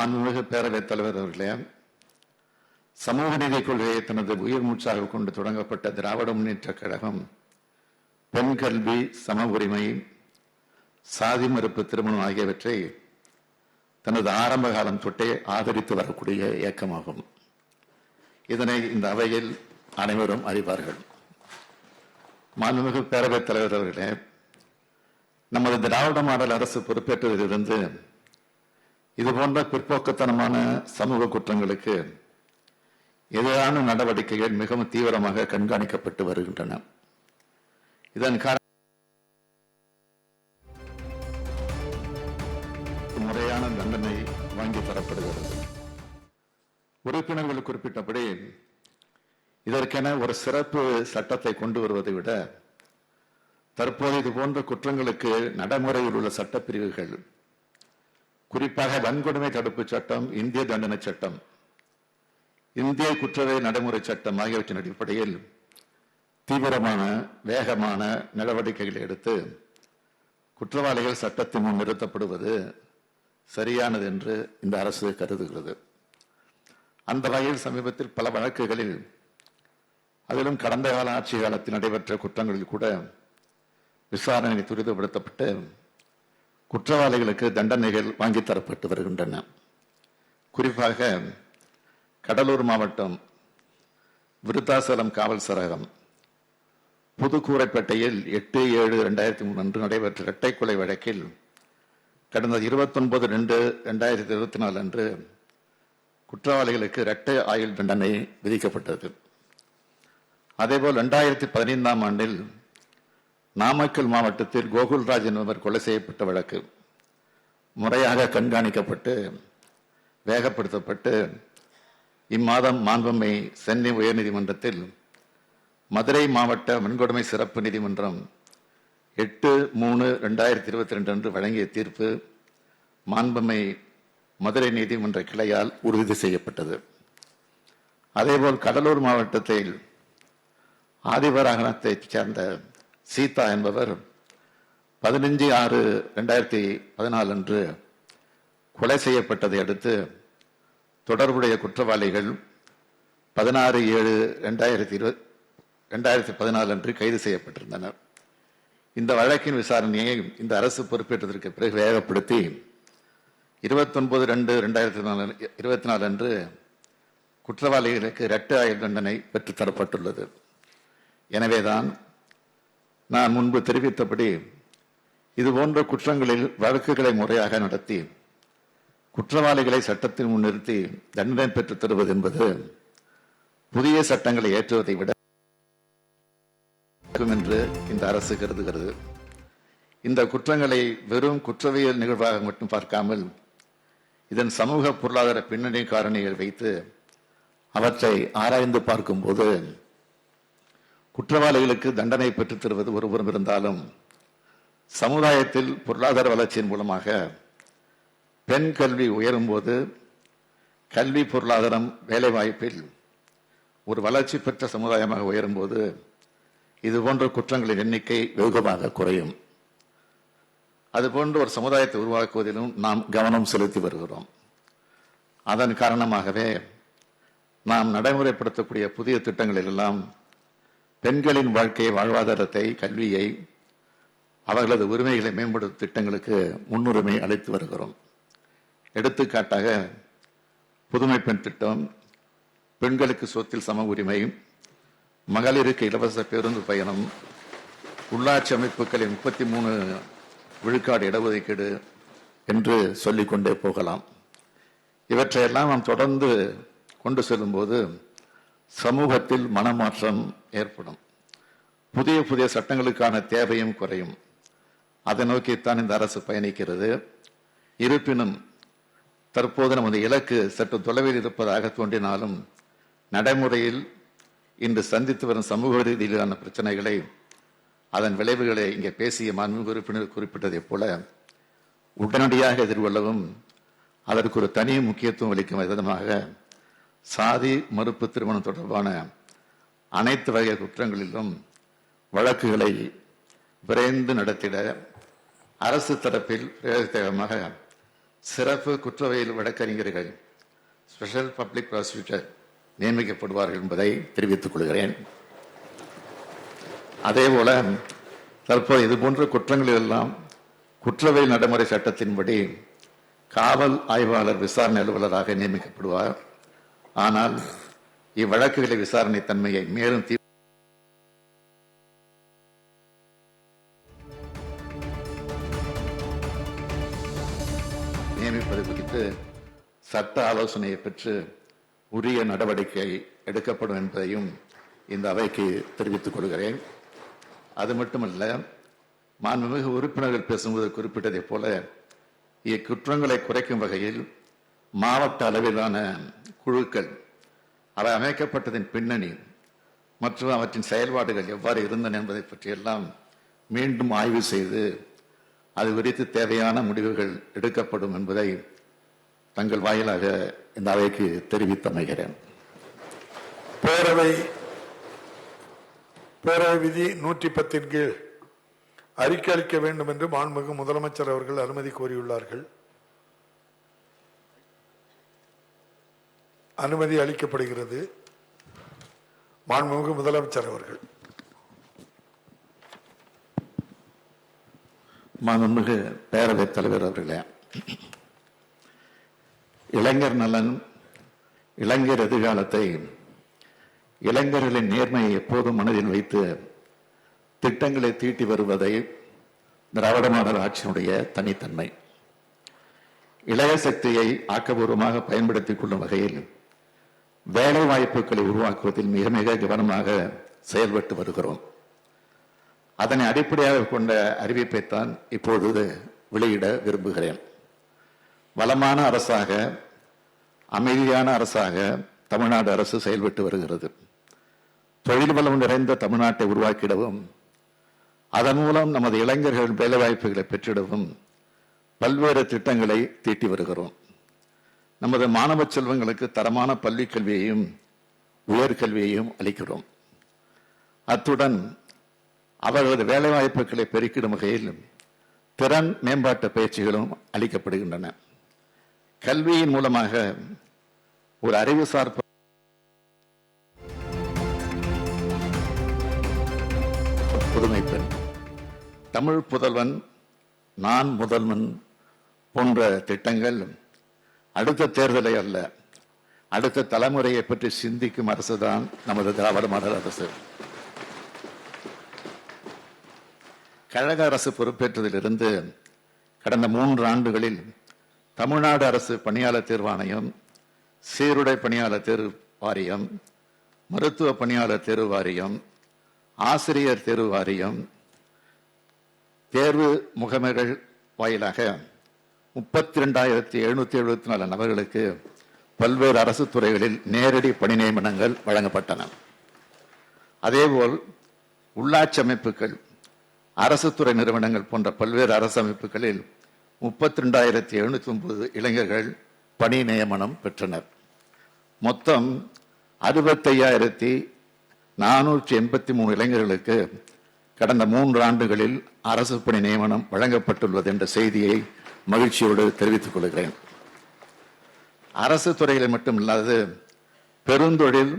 மாண்புமிகு பேரவைத் தலைவர் அவர்களே சமூக நீதி கொள்கையை தனது உயிர் மூச்சாக கொண்டு தொடங்கப்பட்ட திராவிட முன்னேற்ற கழகம் பெண் கல்வி சம உரிமை சாதி மறுப்பு திருமணம் ஆகியவற்றை தனது ஆரம்ப காலம் தொட்டே ஆதரித்து வரக்கூடிய இயக்கமாகும். இதனை இந்த அவையில் அனைவரும் அறிவார்கள். மாண்புமிகு பேரவைத் தலைவர் அவர்களே நமது திராவிட மாடல் அரசு பொறுப்பேற்றதிலிருந்து இது போன்ற பிற்போக்குத்தனமான சமூக குற்றங்களுக்கு எதிரான நடவடிக்கைகள் மிகவும் தீவிரமாக கண்காணிக்கப்பட்டு வருகின்றன. இதன் காரணம் முறையான தண்டனை வாங்கி தரப்படுகிறது. உறுப்பினர்கள் குறிப்பிட்டபடி இதற்கென ஒரு சிறப்பு சட்டத்தை கொண்டு வருவதை விட தற்போது இது போன்ற குற்றங்களுக்கு நடைமுறையில் உள்ள சட்டப்பிரிவுகள் குறிப்பாக வன்கொடுமை தடுப்பு சட்டம் இந்திய தண்டனை சட்டம் இந்திய குற்றவை நடைமுறை சட்டம் ஆகியவற்றின் அடிப்படையில் தீவிரமான வேகமான நடவடிக்கைகளை எடுத்து குற்றவாளிகள் சட்டத்தின் முன் நிறுத்தப்படுவது சரியானது என்று இந்த அரசு கருதுகிறது. அந்த வகையில் சமீபத்தில் பல வழக்குகளில் அதிலும் கடந்த கால ஆட்சி காலத்தில் நடைபெற்ற குற்றங்களில் கூட விசாரணை துரிதப்படுத்தப்பட்டு குற்றவாளிகளுக்கு தண்டனைகள் வாங்கி தரப்பட்டு வருகின்றன. குறிப்பாக கடலூர் மாவட்டம் விருத்தாசலம் காவல் சரகம். புதுக்கூரைப்பேட்டையில் எட்டு ஏழு ரெண்டாயிரத்தி மூணு அன்று நடைபெற்ற இரட்டை கொலை வழக்கில் கடந்த இருபத்தொன்பது ரெண்டு ரெண்டாயிரத்தி இருபத்தி நாலு அன்று குற்றவாளிகளுக்கு இரட்டை ஆயுள் தண்டனை விதிக்கப்பட்டது. அதேபோல் இரண்டாயிரத்தி பதினைந்தாம் ஆண்டில் நாமக்கல் மாவட்டத்தில் கோகுல்ராஜ் என்பவர் கொலை செய்யப்பட்ட வழக்கு. முறையாக கண்காணிக்கப்பட்டு வேகப்படுத்தப்பட்டு இம்மாதம் மாண்புமை சென்னை உயர்நீதிமன்றத்தில் மதுரை மாவட்ட வன்கொடுமை சிறப்பு நீதிமன்றம் எட்டு மூணு ரெண்டாயிரத்தி இருபத்தி ரெண்டு அன்று வழங்கிய தீர்ப்பு மாண்புமை மதுரை நீதிமன்ற கிளையால் உறுதி செய்யப்பட்டது. அதேபோல் கடலூர் மாவட்டத்தில் ஆதிவராகனத்தைச் சேர்ந்த சீதா என்பவர் பதினஞ்சு ஆறு ரெண்டாயிரத்தி பதினாலு அன்று கொலை செய்யப்பட்டதை அடுத்து தொடர்புடைய குற்றவாளிகள் பதினாறு ஏழு ரெண்டாயிரத்தி இருபது ரெண்டாயிரத்தி பதினாலு அன்று கைது செய்யப்பட்டிருந்தனர். இந்த வழக்கின் விசாரணையை இந்த அரசு பொறுப்பேற்றதற்கு பிறகு வேகப்படுத்தி இருபத்தொன்பது ரெண்டு ரெண்டாயிரத்தி நாலு இருபத்தி நாலு அன்று குற்றவாளிகளுக்கு இரட்டை ஆயுள் தண்டனை பெற்றுத்தரப்பட்டுள்ளது. எனவேதான் நான் முன்பு தெரிவித்தபடி இது போன்ற குற்றங்களில் வழக்குகளை முறையாக நடத்தி குற்றவாளிகளை சட்டத்தின் முன் நிறுத்தி தண்டனை பெற்றுத் தருவது என்பது புதிய சட்டங்களை ஏற்றுவதை விட என்று இந்த அரசு கருதுகிறது. இந்த குற்றங்களை வெறும் குற்றவியல் நிகழ்வாக மட்டும் பார்க்காமல் இதன் சமூக பொருளாதார பின்னணி காரணிகள் வைத்து அவற்றை ஆராய்ந்து பார்க்கும்போது குற்றவாளிகளுக்கு தண்டனை பெற்றுத் தருவது ஒருபுறம் இருந்தாலும் சமுதாயத்தில் பொருளாதார வளர்ச்சியின் மூலமாக பெண் கல்வி உயரும் போது கல்வி பொருளாதாரம் வேலைவாய்ப்பில் ஒரு வளர்ச்சி பெற்ற சமுதாயமாக உயரும் போது இது போன்ற குற்றங்களின் எண்ணிக்கை வெகுமாக குறையும். அதுபோன்று ஒரு சமுதாயத்தை உருவாக்குவதிலும் நாம் கவனம் செலுத்தி வருகிறோம். அதன் காரணமாகவே நாம் நடைமுறைப்படுத்தக்கூடிய புதிய திட்டங்களில் எல்லாம் பெண்களின் வாழ்க்கை வாழ்வாதாரத்தை கல்வியை அவர்களது உரிமைகளை மேம்படுத்தும் திட்டங்களுக்கு முன்னுரிமை அளித்து வருகிறோம். எடுத்துக்காட்டாக புதுமை பெண் திட்டம் பெண்களுக்கு சொத்தில் சம உரிமை மகளிருக்கு இலவச பேருந்து பயணம் உள்ளாட்சி அமைப்புகளின் முப்பத்தி மூணு விழுக்காடு இடஒதுக்கீடு என்று சொல்லிக்கொண்டே போகலாம். இவற்றையெல்லாம் நாம் தொடர்ந்து கொண்டு செல்லும்போது சமூகத்தில் மனமாற்றம் ஏற்படும். புதிய புதிய சட்டங்களுக்கான தேவையும் குறையும். அதை நோக்கித்தான் இந்த அரசு பயணிக்கிறது. இருப்பினும் தற்போது நமது இலக்கு சற்று தொலைவில் இருப்பதாக தோன்றினாலும் நடைமுறையில் இன்று சந்தித்து வரும் சமூக ரீதியிலான பிரச்சனைகளை அதன் விளைவுகளை இங்கே பேசிய மாண்பு உறுப்பினர் குறிப்பிட்டதைப் போல உடனடியாக எதிர்கொள்ளவும் அதற்கு ஒரு தனி முக்கியத்துவம் அளிக்கும் விதமாக சாதி மறுப்பு திருமணம் தொடர்பான அனைத்து வகை குற்றங்களிலும் வழக்குகளை விரைந்து நடத்திட அரசு தரப்பில் பிரயோகமாக சிறப்பு குற்றவியல் வழக்கறிஞர்கள் ஸ்பெஷல் பப்ளிக் ப்ராசிக்யூட்டர் நியமிக்கப்படுவார்கள் என்பதை தெரிவித்துக் கொள்கிறேன். அதேபோல தற்போது இது போன்ற குற்றங்கள் எல்லாம் குற்றவியல் நடைமுறை சட்டத்தின்படி காவல் ஆய்வாளர் விசாரணை அலுவலராக நியமிக்கப்படுவார். ஆனால் இவ்வழக்குகளை விசாரணை தன்மையை மேலும் தீ நியமிப்பது குறித்து சட்ட ஆலோசனையை பெற்று உரிய நடவடிக்கை எடுக்கப்படும் என்பதையும் இந்த அவைக்கு தெரிவித்துக் கொள்கிறேன். அது மட்டுமல்ல மாண்புமிகு உறுப்பினர்கள் பேசும்போது குறிப்பிட்டதைப் போல இக்குற்றங்களை குறைக்கும் வகையில் மாவட்ட அளவிலான குழுக்கள் அவை அமைக்கப்பட்டதின் பின்னணி மற்றும் அவற்றின் செயல்பாடுகள் எவ்வாறு இருந்தன என்பதை பற்றியெல்லாம் மீண்டும் ஆய்வு செய்து அது குறித்து தேவையான முடிவுகள் எடுக்கப்படும் என்பதை தங்கள் வாயிலாக இந்த அவைக்கு தெரிவித்தமைகிறேன் பேரவை பேரவை விதி நூற்றி பத்தின் கீழ் அறிக்கை அளிக்க வேண்டும் என்று மாண்புமிகு முதலமைச்சர் அவர்கள் அனுமதி கோரியுள்ளார்கள். அனுமதி அளிக்கப்படுகிறது. மாண்புமிகு முதலமைச்சர் அவர்கள். மாண்புமிகு பேரவைத் தலைவர் அவர்களே இளைஞர் நலன் இளைஞர் எதிர்காலத்தை இளைஞர்களின் நேர்மையை எப்போதும் மனதில் வைத்து திட்டங்களை தீட்டி வருவதை திராவிட மாடல் ஆட்சியினுடைய தனித்தன்மை. இளைய சக்தியை ஆக்கபூர்வமாக பயன்படுத்திக் கொள்ளும் வகையில் வேலை வாய்ப்புகளை உருவாக்குவதில் மிக மிக கவனமாக செயல்பட்டு வருகிறோம். அதனை அடிப்படையாக கொண்ட அறிவிப்பைத்தான் இப்பொழுது வெளியிட விரும்புகிறேன். வளமான அரசாக அமைதியான அரசாக தமிழ்நாடு அரசு செயல்பட்டு வருகிறது. தொழில் வளம் நிறைந்த தமிழ்நாட்டை உருவாக்கிடவும் அதன் மூலம் நமது இளைஞர்கள் வேலைவாய்ப்புகளை பெற்றிடவும் பல்வேறு திட்டங்களை தீட்டி வருகிறோம். நமது மாணவ செல்வங்களுக்கு தரமான பள்ளி கல்வியையும் உயர்கல்வியையும் அளிக்கிறோம். அத்துடன் அவர்களது வேலைவாய்ப்புகளை பெருக்கிடும் வகையில் திறன் மேம்பாட்டு பயிற்சிகளும் அளிக்கப்படுகின்றன. கல்வியின் மூலமாக ஒரு அறிவுசார் புதுமை பெண். தமிழ் புதல்வன் நான் முதல்வன் போன்ற திட்டங்கள் அடுத்த தேர்தலை அல்ல அடுத்த தலைமுறையை பற்றி சிந்திக்கும் அரசு தான் நமது திராவிட மாடல் அரசு. கழக அரசு பொறுப்பேற்றதிலிருந்து கடந்த மூன்று ஆண்டுகளில் தமிழ்நாடு அரசு பணியாளர் தேர்வாணையம் சீருடை பணியாளர் தேர்வு வாரியம் மருத்துவ பணியாளர் தேர்வு வாரியம் ஆசிரியர் தேர்வு வாரியம் தேர்வு முகமைகள் வாயிலாக முப்பத்தி ரெண்டாயிரத்தி எழுநூத்தி எழுபத்தி நாலு நபர்களுக்கு பல்வேறு அரசு துறைகளில் நேரடி பணி நியமனங்கள் வழங்கப்பட்டன. அதேபோல் உள்ளாட்சி அமைப்புகள் அரசு துறை நிறுவனங்கள் போன்ற பல்வேறு அரசு அமைப்புகளில் முப்பத்தி ரெண்டாயிரத்தி எழுநூத்தி ஒன்பது இளைஞர்கள் பணி நியமனம் பெற்றனர். மொத்தம் அறுபத்தையாயிரத்தி நானூற்றி எண்பத்தி மூணு இளைஞர்களுக்கு கடந்த மூன்று ஆண்டுகளில் அரசு பணி நியமனம் வழங்கப்பட்டுள்ளது என்ற செய்தியை மகிழ்ச்சியோடு தெரிவித்துக் கொள்கிறேன். அரசு துறைகளில் மட்டுமில்லாது பெருந்தொழில்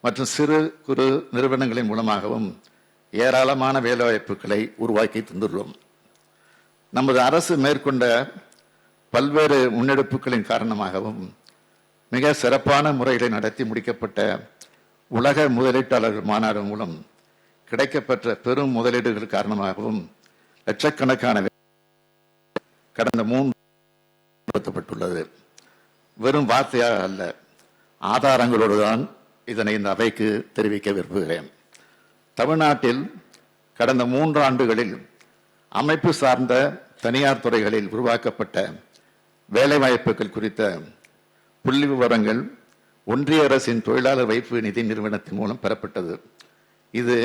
மற்றும் சிறு குறு நிறுவனங்களின் மூலமாகவும் ஏராளமான வேலைவாய்ப்புகளை உருவாக்கி தந்துள்ளோம். நமது அரசு மேற்கொண்ட பல்வேறு முன்னெடுப்புகளின் காரணமாகவும் மிக சிறப்பான முறைகளை நடத்தி முடிக்கப்பட்ட உலக முதலீட்டாளர்கள் மாநாடு மூலம் கிடைக்கப்பெற்ற பெரும் முதலீடுகள் காரணமாகவும் லட்சக்கணக்கான கடந்த மூன்று வெறும் வார்த்தையாக அல்ல ஆதாரங்களோடு தான் இதனை இந்த அவைக்கு தெரிவிக்க விரும்புகிறேன். தமிழ்நாட்டில் கடந்த மூன்று ஆண்டுகளில் அமைப்பு சார்ந்த தனியார் துறைகளில் உருவாக்கப்பட்ட வேலைவாய்ப்புகள் குறித்த புள்ளி விவரங்கள் ஒன்றிய அரசின் தொழிலாளர் வைப்பு நிதி நிறுவனத்தின் மூலம் பெறப்பட்டது. இது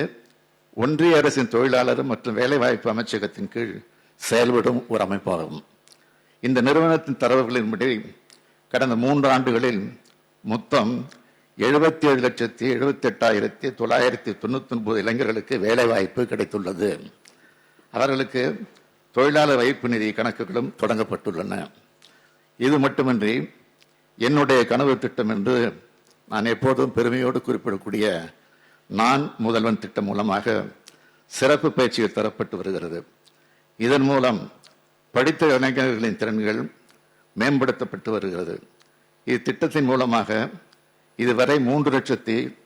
ஒன்றிய அரசின் தொழிலாளர் மற்றும் வேலைவாய்ப்பு அமைச்சகத்தின் கீழ் செயல்படும் ஒரு அமைப்பாகும். இந்த நிறுவனத்தின் தரவுகளின்படி கடந்த மூன்று ஆண்டுகளில் மொத்தம் எழுபத்தி ஏழு லட்சத்தி எழுபத்தி எட்டாயிரத்தி தொள்ளாயிரத்தி தொண்ணூத்தி ஒன்பது இளைஞர்களுக்கு வேலைவாய்ப்பு கிடைத்துள்ளது. அவர்களுக்கு தொழிலாளர் வைப்பு நிதி கணக்குகளும் தொடங்கப்பட்டுள்ளன. இது மட்டுமின்றி என்னுடைய கனவு திட்டம் என்று நான் எப்போதும் பெருமையோடு குறிப்பிடக்கூடிய நான் முதல்வன் திட்டம் மூலமாக சிறப்பு பயிற்சிகள் தரப்பட்டு வருகிறது. இதன் மூலம் படித்த இளைஞர்களின் திறன்கள் மேம்படுத்தப்பட்டு வருகிறது. இத்திட்டத்தின் மூலமாக இதுவரை மூன்று லட்சத்தி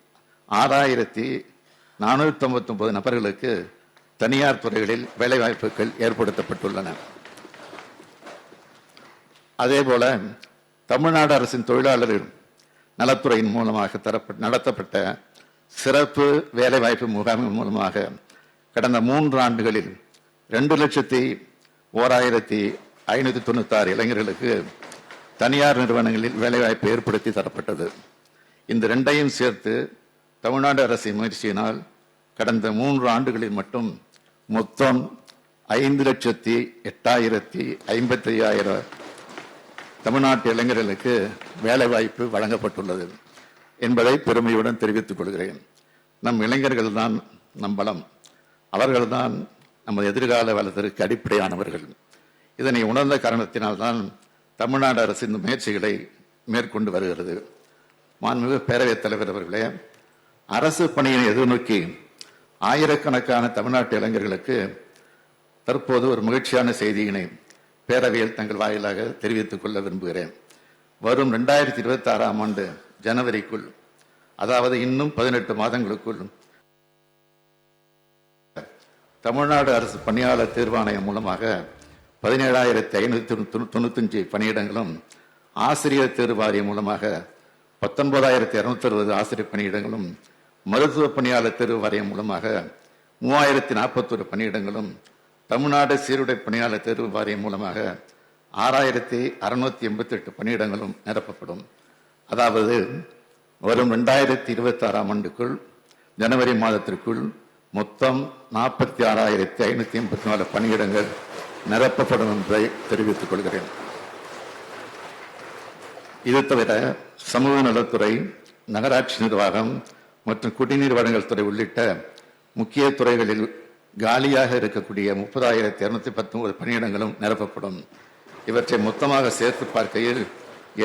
ஆறாயிரத்தி நானூற்றி ஒன்பது நபர்களுக்கு தனியார் துறைகளில் வேலைவாய்ப்புகள் ஏற்படுத்தப்பட்டுள்ளன. அதேபோல தமிழ்நாடு அரசின் தொழிலாளர் நலத்துறையின் மூலமாக தரப்பட்ட நடத்தப்பட்ட சிறப்பு வேலைவாய்ப்பு முகாமின் மூலமாக கடந்த மூன்று ஆண்டுகளில் ரெண்டு லட்சத்தி ஓராயிரத்தி ஐநூற்றி தொண்ணூத்தாறு இளைஞர்களுக்கு தனியார் நிறுவனங்களில் வேலைவாய்ப்பு ஏற்படுத்தி தரப்பட்டது. இந்த ரெண்டையும் சேர்த்து தமிழ்நாடு அரசின் முயற்சியினால் கடந்த மூன்று ஆண்டுகளில் மட்டும் மொத்தம் ஐந்து லட்சத்தி எட்டாயிரத்தி ஐம்பத்தி ஐயாயிரம் தமிழ்நாட்டு இளைஞர்களுக்கு வேலைவாய்ப்பு வழங்கப்பட்டுள்ளது என்பதை பெருமையுடன் தெரிவித்துக் கொள்கிறேன். நம் இளைஞர்கள் தான் நம் பலம். அவர்கள்தான் நமது எதிர்கால வளத்திற்கு அடிப்படையானவர்கள். இதனை உணர்ந்த காரணத்தினால்தான் தமிழ்நாடு அரசு இந்த முயற்சிகளை மேற்கொண்டு வருகிறது. மாண்புமிகு பேரவைத் தலைவர் அவர்களே அரசு பணியை எதிர்நோக்கி ஆயிரக்கணக்கான தமிழ்நாட்டு இளைஞர்களுக்கு தற்போது ஒரு மகிழ்ச்சியான செய்தியினை பேரவையில் தங்கள் வாயிலாக தெரிவித்துக் கொள்ள விரும்புகிறேன். வரும் ரெண்டாயிரத்தி இருபத்தி ஆறாம் ஆண்டு ஜனவரிக்குள் அதாவது இன்னும் பதினெட்டு மாதங்களுக்குள் தமிழ்நாடு அரசு பணியாளர் தேர்வாணையம் மூலமாக பதினேழாயிரத்தி ஐநூற்றி தொண்ணூத்தஞ்சு பணியிடங்களும் ஆசிரியர் தேர்வு வாரியம் மூலமாக பத்தொன்பதாயிரத்தி இருநூத்தி அறுபது ஆசிரியர் பணியிடங்களும் மருத்துவ பணியாளர் தேர்வு வாரியம் மூலமாக மூவாயிரத்தி நாற்பத்தொரு பணியிடங்களும் தமிழ்நாடு சீருடை பணியாளர் தேர்வு வாரியம் மூலமாக ஆறாயிரத்தி அறுநூத்தி எண்பத்தி எட்டு பணியிடங்களும் நிரப்பப்படும். அதாவது வரும் ரெண்டாயிரத்தி இருபத்தி ஆறாம் ஆண்டுக்குள் ஜனவரி மாதத்திற்குள் மொத்தம் நாற்பத்தி ஆறாயிரத்தி ஐநூத்தி எண்பத்தி நாலு பணியிடங்கள் நிரப்பப்படும் என்பதை தெரிவித்துக் கொள்கிறேன். இது தவிர சமூக நலத்துறை நகராட்சி நிர்வாகம் மற்றும் குடிநீர் வழங்கல் துறை உள்ளிட்ட முக்கிய துறைகளில் காலியாக இருக்கக்கூடிய முப்பதாயிரத்தி இருநூத்தி பத்தொன்பது பணியிடங்களும் நிரப்பப்படும். இவற்றை மொத்தமாக சேர்த்து பார்க்கையில்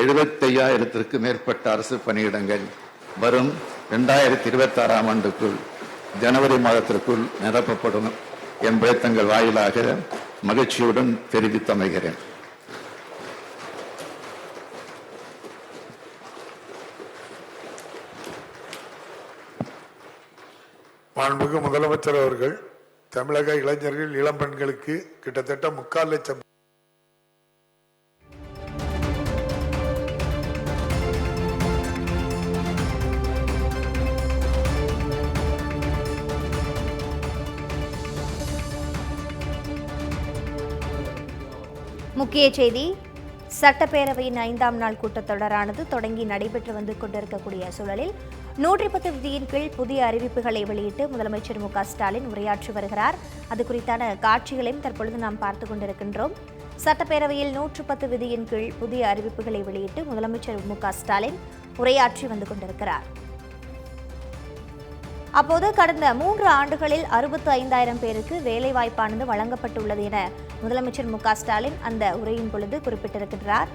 எழுபத்தையாயிரத்திற்கு மேற்பட்ட அரசு பணியிடங்கள் வரும் இரண்டாயிரத்தி இருபத்தி ஆறாம் ஆண்டுக்குள் ஜனவரி மாதத்திற்குள் நிரப்பப்படும் என்பதை தங்கள் வாயிலாக மகிழ்ச்சியுடன் தெரிவித்து அமைகிறேன். மாண்புமிகு முதலமைச்சர் அவர்கள் தமிழக இளைஞர்கள் இளம் பெண்களுக்கு கிட்டத்தட்ட முக்கால் லட்சம் முக்கிய செய்தி சட்டப்பேரவையின் ஐந்தாம் நாள் கூட்டத்தொடரானது தொடங்கி நடைபெற்று வந்து கொண்டிருக்கக்கூடிய சூழலில் நூற்றி பத்து விதியின் கீழ் புதிய அறிவிப்புகளை வெளியிட்டு முதலமைச்சர் மு ஸ்டாலின் உரையாற்றி வருகிறார். அது குறித்தான காட்சிகளையும் தற்பொழுது நாம் பார்த்து கொண்டிருக்கின்றோம். சட்டப்பேரவையில் நூற்று பத்து விதியின் கீழ் புதிய அறிவிப்புகளை வெளியிட்டு முதலமைச்சர் மு ஸ்டாலின் உரையாற்றி வந்து கொண்டிருக்கிறார். அப்போது கடந்த மூன்று ஆண்டுகளில் அறுபத்து ஐந்தாயிரம் பேருக்கு வேலைவாய்ப்பானது வழங்கப்பட்டுள்ளது என முதலமைச்சர் மு க ஸ்டாலின் அந்த உரையின் பொழுது குறிப்பிட்டிருக்கிறார்